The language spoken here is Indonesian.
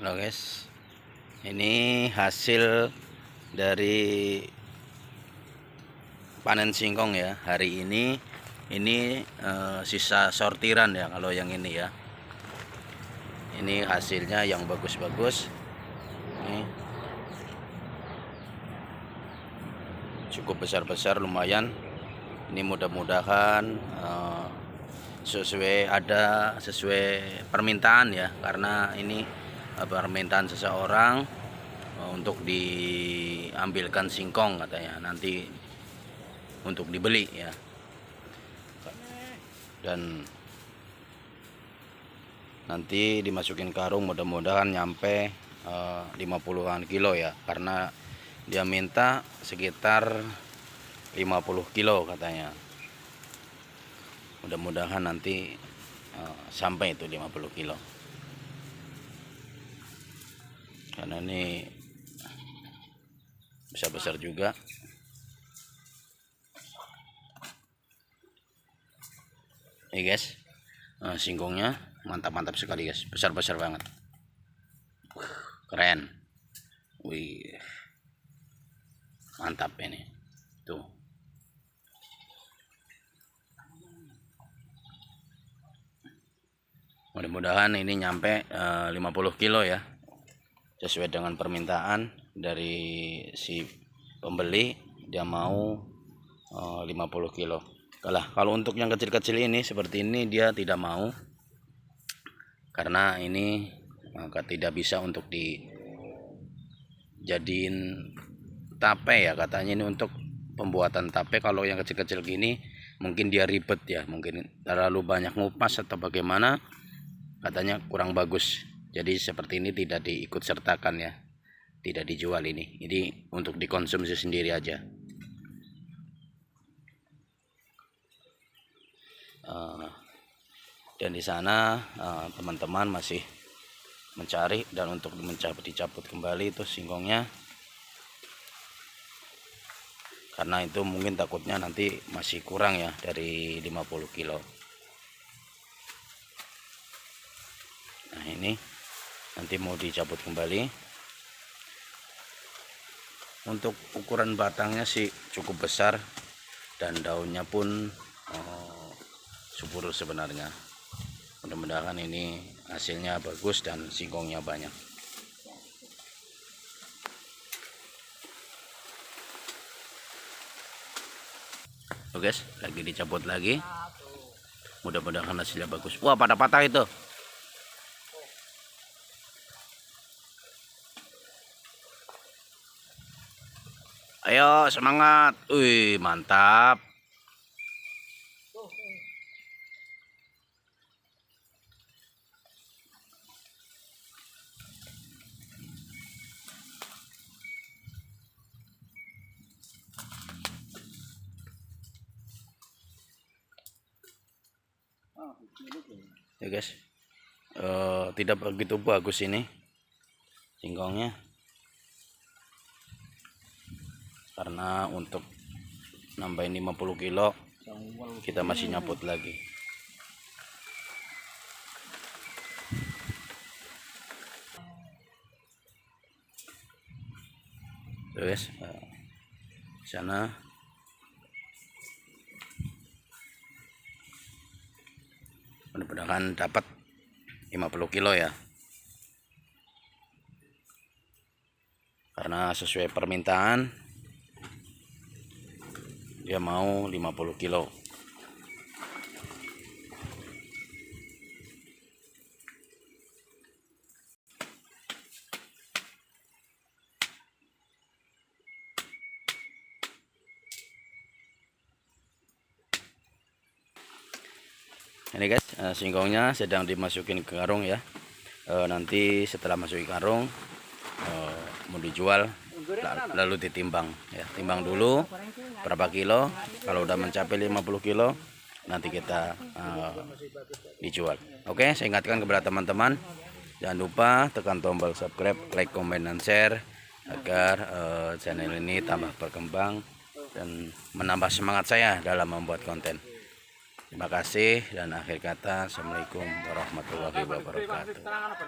Halo guys, ini hasil dari panen singkong ya hari ini. Ini eh, sisa sortiran ya kalau yang ini ya. Ini hasilnya yang bagus-bagus. Ini cukup besar-besar lumayan. Ini mudah-mudahan eh, sesuai ada sesuai permintaan ya karena ini permintaan seseorang eh, untuk diambilkan singkong katanya nanti untuk dibeli ya. Dan nanti dimasukin karung mudah-mudahan nyampe eh, 50-an kilo ya. Karena dia minta sekitar 50 kilo katanya. Mudah-mudahan nanti uh, sampai itu 50 kilo karena ini besar-besar juga. Ini guys. Uh, singkongnya mantap-mantap sekali guys. Besar-besar banget. Keren. Wih. Mantap ini. Tuh. Mudah-mudahan ini nyampe eh, 50 kilo ya sesuai dengan permintaan dari si pembeli dia mau eh, 50 kilo. Kalau kalau untuk yang kecil-kecil ini seperti ini dia tidak mau. Karena ini maka tidak bisa untuk dijadiin tape ya. Katanya ini untuk pembuatan tape. Kalau yang kecil-kecil gini mungkin dia ribet ya. Mungkin terlalu banyak ngupas atau bagaimana. Katanya kurang bagus jadi seperti ini tidak diikut sertakan ya. Tidak dijual ini. Ini untuk dikonsumsi sendiri aja. Uh, dan di sana eh, teman-teman masih mencari dan untuk mencabut dicabut kembali itu singkongnya karena itu mungkin takutnya nanti masih kurang ya dari 50 kilo. Nah ini nanti mau dicabut kembali untuk ukuran batangnya sih cukup besar dan daunnya pun oh, subur sebenarnya mudah-mudahan ini hasilnya bagus dan singkongnya banyak Oke guys, lagi dicabut lagi. Mudah-mudahan hasilnya bagus. Wah, pada patah itu. Ayo semangat. Wih, mantap. Ya guys. Uh, tidak begitu bagus ini singkongnya karena untuk nambahin 50 kilo kita masih nyaput lagi. Terus uh, sana. Mudah-mudahan dapat 50 kilo ya. Karena sesuai permintaan dia mau 50 kilo. Ini guys eh, singkongnya sedang dimasukin ke karung ya. E, nanti setelah masuk ke karung e, mau dijual lalu ditimbang ya. Timbang dulu berapa kilo? Kalau udah mencapai 50 kilo nanti kita uh, dijual. Oke saya ingatkan kepada teman-teman jangan lupa tekan tombol subscribe like comment dan share agar uh, channel ini tambah berkembang dan menambah semangat saya dalam membuat konten. Terima kasih dan akhir kata assalamualaikum warahmatullahi wabarakatuh